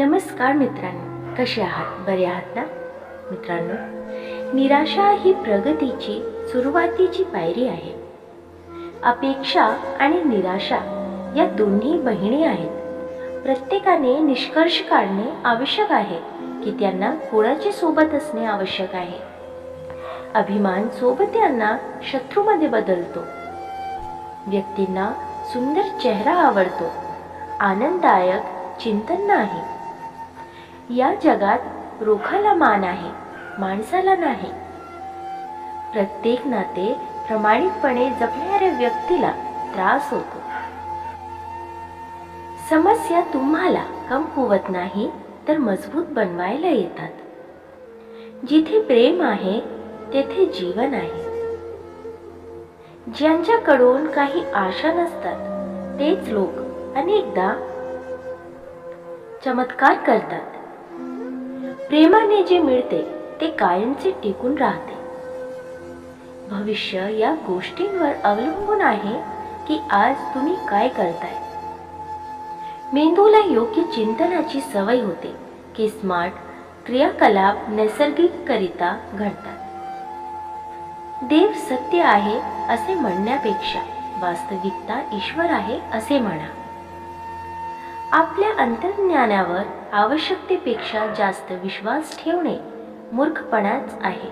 नमस्कार मित्रांनो. कसे आहात? बरे आहात ना? मित्रांनो निराशा ही प्रगतीची सुरुवातीची पायरी आहे. अपेक्षा आणि निराशा या दोन्ही बहिणी आहेत. प्रत्येकाने निष्कर्ष काढणे आवश्यक आहे की त्यांना कोणाची सोबत असणे आवश्यक आहे. अभिमान सोबत्यांना शत्रूमध्ये बदलतो. व्यक्तींना सुंदर चेहरा आवडतो. आनंददायक चिंतन नाही. या जगात रोखाला मान आहे माणसाला नाही. प्रत्येक नाते प्रामाणिकपणे जपणाऱ्या व्यक्तीला त्रास होतो. समस्या तुम्हाला कमकुवत नाही तर मजबूत बनवायला येतात. जिथे प्रेम आहे तेथे जीवन आहे. ज्यांच्याकडून काही आशा नसतात तेच लोक अनेकदा चमत्कार करतात. प्रेमाने जे मिळते ते कायमचे टिकून राहते. भविष्य या गोष्टींवर अवलंबून आहे की आज तुम्ही काय करताय. मेंदूला योग्य चिंतनाची सवय होते की स्मार्ट क्रियाकलाप नैसर्गिकरित्या घडतात. देव सत्य आहे असे म्हणण्यापेक्षा वास्तविकता ईश्वर आहे असे म्हणा. आपल्या अंतर्ज्ञानावर आवश्यकतेपेक्षा जास्त विश्वास ठेवणे मूर्खपणाच आहे.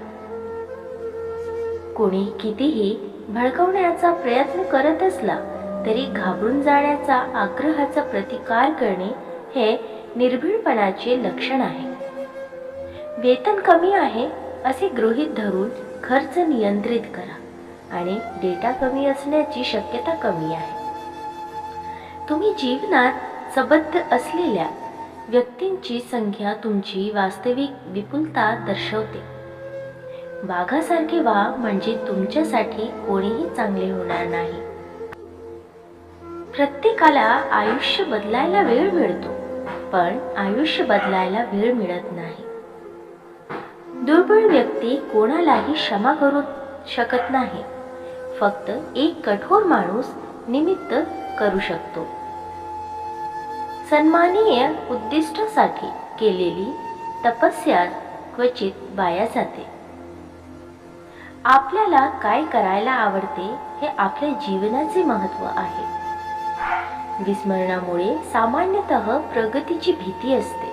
कोणी कितीही भडकवण्याचा प्रयत्न करत असला तरी घाबरून जाण्याचा आग्रहाचा प्रतिकार करणे हे निर्भीडपणाचे लक्षण आहे. वेतन कमी आहे असे गृहीत धरून खर्च नियंत्रित करा आणि डेटा कमी असण्याची शक्यता कमी आहे. तुम्ही जीवनात सबद्ध असलेल्या व्यक्तींची संख्या तुमची वास्तविक विपुलता दर्शवते. वाघासारखे वाघ म्हणजे तुमच्यासाठी कोणीही चांगले होणार नाही. प्रत्येकाला आयुष्य बदलायला वेळ मिळतो पण आयुष्य बदलायला वेळ मिळत नाही. दुर्बळ व्यक्ती कोणालाही क्षमा करू शकत नाही. फक्त एक कठोर माणूस निमित्त करू शकतो. सन्मानीय उद्दिष्टासाठी केलेली तपस्या क्वचित वाया जाते. आपल्याला काय करायला आवडते हे आपल्या जीवनाचे महत्त्व आहे. विस्मरणामुळे सामान्यतः प्रगतीची भीती असते.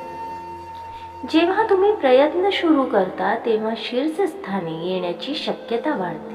जेव्हा तुम्ही प्रयत्न सुरू करता तेव्हा शीर्षस्थानी येण्याची शक्यता वाढते.